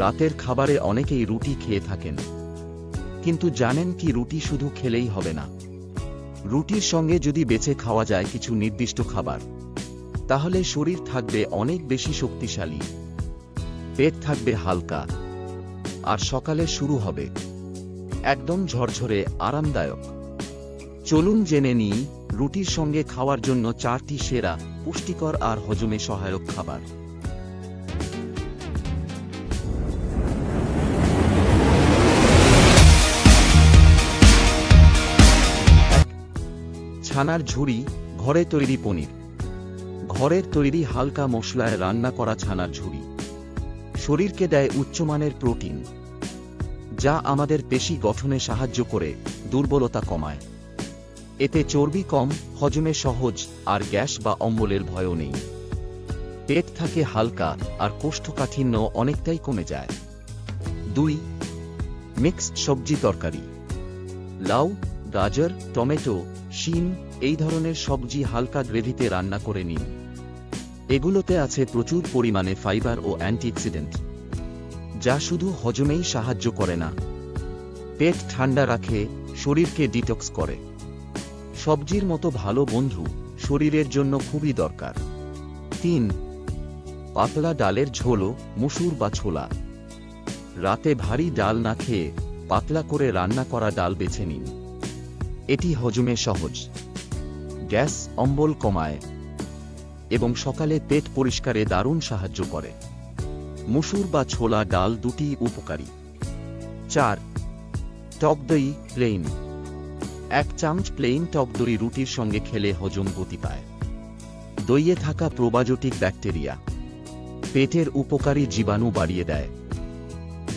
রাতের খাবারে অনেকেই রুটি খেয়ে থাকেন। কিন্তু জানেন কি রুটি শুধু খেলেই হবে না। রুটির সঙ্গে যদি বেছে খাওয়া যায় কিছু নির্দিষ্ট খাবার, তাহলে শরীর থাকবে অনেক বেশি শক্তিশালী। পেট থাকবে হালকা। আর সকালে শুরু হবে। একদম ঝরঝরে, আরামদায়ক। চলুন জেনে নিই, রুটির সঙ্গে খাওয়ার জন্য চারটি সেরা পুষ্টিকর আর হজমে সহায়ক খাবার। ছানার ঝুড়ি, ঘরে তৈরি পনির। ঘরের তৈরি হালকা মশলায় রান্না করা ছানার ঝুড়ি। শরীরকে দেয় উচ্চমানের প্রোটিন, যা আমাদের পেশি গঠনে সাহায্য করে, দুর্বলতা কমায়। এতে চর্বি কম, হজমে সহজ, আর গ্যাস বা অম্বলের ভয়ও নেই। পেট থাকে হালকা, আর কোষ্ঠকাঠিন্য অনেকটাই কমে যায়। দুই, মিক্সড সবজি তরকারি। লাউ গাজর, টমেটো, শিম, এই ধরনের সবজি হালকা গ্রেভিতে রান্না করে নিন। এগুলোতে আছে প্রচুর পরিমাণে ফাইবার ও অ্যান্টিঅক্সিডেন্ট, যা শুধু হজমেই সাহায্য করে না। পেট ঠান্ডা রাখে, শরীরকে ডিটক্স করে। সবজির মতো ভালো বন্ধু শরীরের জন্য খুবই দরকার। তিন, পাতলা ডালের ঝোলো মুসুর বা ছোলা। রাতে ভারী ডাল না খেয়ে পাতলা করে রান্না করা ডাল বেছে নিন। এটি হজমে সহজ। গ্যাস অম্বল কমায় এবং সকালে পেট পরিষ্কারে দারুণ সাহায্য করে। মুসুর বা ছোলা ডাল দুটি উপকারী। চার, টক দই প্লেন এক চামচ প্লেন টক দই রুটির সঙ্গে খেলে হজম গতি পায়। দইয়ে থাকা প্রোবায়োটিক ব্যাকটেরিয়া পেটের উপকারী জীবাণু বাড়িয়ে দেয়,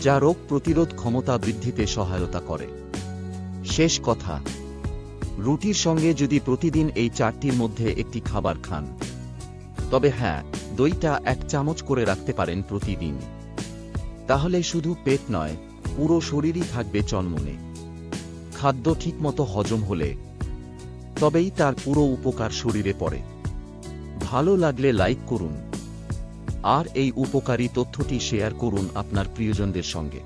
যা রোগ প্রতিরোধ ক্ষমতা বৃদ্ধিতে সহায়তা করে। শেষ কথা রুটির সঙ্গে যদি প্রতিদিন এই চারটির মধ্যে একটি খাবার খান। তবে হ্যাঁ দইটা এক চামচ করে রাখতে পারেন প্রতিদিন। তাহলে শুধু পেট নয়, পুরো শরীরই থাকবে চনমনে। খাদ্য ঠিকমতো হজম হলে তবেই তার পুরো উপকার শরীরে পড়ে। ভালো লাগলে লাইক করুন। আর এই উপকারী তথ্যটি শেয়ার করুন আপনার প্রিয়জনদের সঙ্গে।